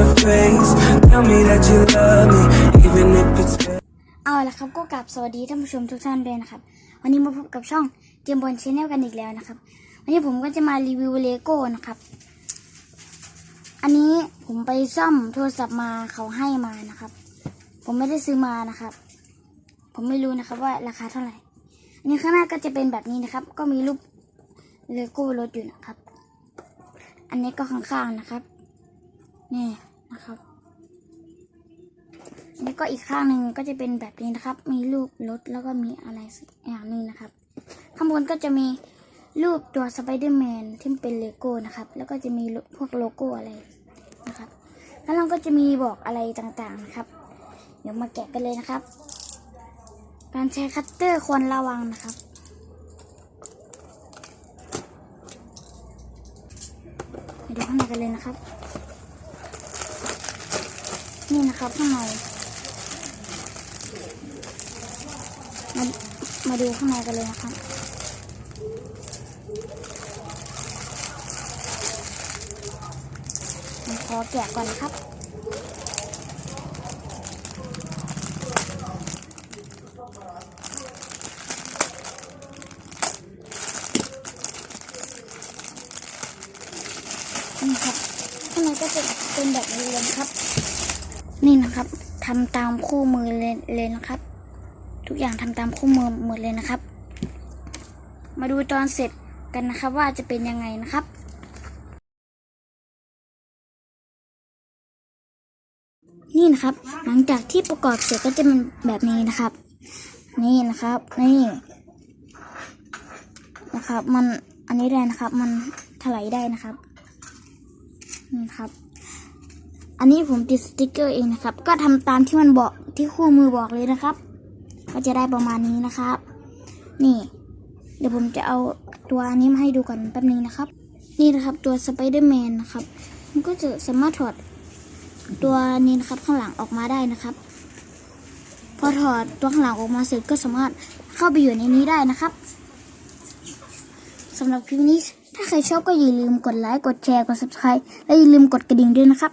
the face. Tell me that you love me, even if it's เอาละครับก็กลับสวัสดีท่านผู้ชมทุกท่านด้วยนะครับ วันนี้มาพบกับช่องเกมบอลชแนลกันอีกแล้วนะครับ วันนี้ผมก็จะมารีวิวเลโก้นะครับ อันนี้ผมไปซ่อมโทรศัพท์มาเขาให้มานะครับ ผมไม่ได้ซื้อมานะครับ ผมไม่รู้นะครับว่าราคาเท่าไหร่ อันนี้ข้างหน้าก็จะเป็นแบบนี้นะครับ ก็มีรูปเลโก้รถอยู่นะครับ อันนี้ก็ข้างๆนะครับ นี่ นะครับ แล้วก็อีกข้างหนึ่งก็จะเป็นแบบนี้นะครับ มีรูปรถแล้วก็มีอะไรสักอย่างหนึงนะครับ ข้างบนก็จะมีรูปตัวสไปเดอร์แมนที่เป็นเลโก้นะครับ แล้วก็จะมีพวกโลโก้อะไรนะครับ แล้วเราก็จะมีบอกอะไรต่างๆนะครับ เดี๋ยวมาแกะกันเลยนะครับ การใช้คัตเตอร์ควรระวังนะครับไปดูข้างในกันเลยนะครับ นี่นะครับข้างในมามาดูข้างในกันเลยนะครับผมขอแกะก่อนนะครับนี่ครับข้างในก็จะเป็นแบบนี้เลยครับ นี่นะครับทำตามคู่มือเลยเลยนะครับ ทุกอย่างทำตามคู่มือหมดเลยนะครับ มาดูตอนเสร็จกันนะครับว่าจะเป็นยังไงนะครับนี่นะครับ หลังจากที่ประกอบเสร็จก็จะเป็นแบบนี้นะครับ นี่นะครับ นี่นะครับ มันอันนี้ได้นะครับ มันถลายได้นะครับ นี่ครับ อันนี้ผมติดสติกเกอร์เองนะครับ ก็ทำตามที่มันบอกที่คู่มือบอกเลยนะครับ ก็จะได้ประมาณนี้นะครับ นี่ เดี๋ยวผมจะเอาตัวอันนี้มาให้ดูก่อนแป๊บนึงนะครับ นี่นะครับตัวสไปเดอร์แมนนะครับ มันก็จะสามารถถอดตัวนี้นะครับข้างหลังออกมาได้นะครับ พอถอดตัวข้างหลังออกมาเสร็จก็สามารถเข้าไปอยู่ในนี้ได้นะครับสำหรับคลิปนี้ถ้าใครชอบก็อย่าลืมกดไลค์ กดแชร์ กด subscribe และอย่าลืมกดกระดิ่งด้วยนะครับ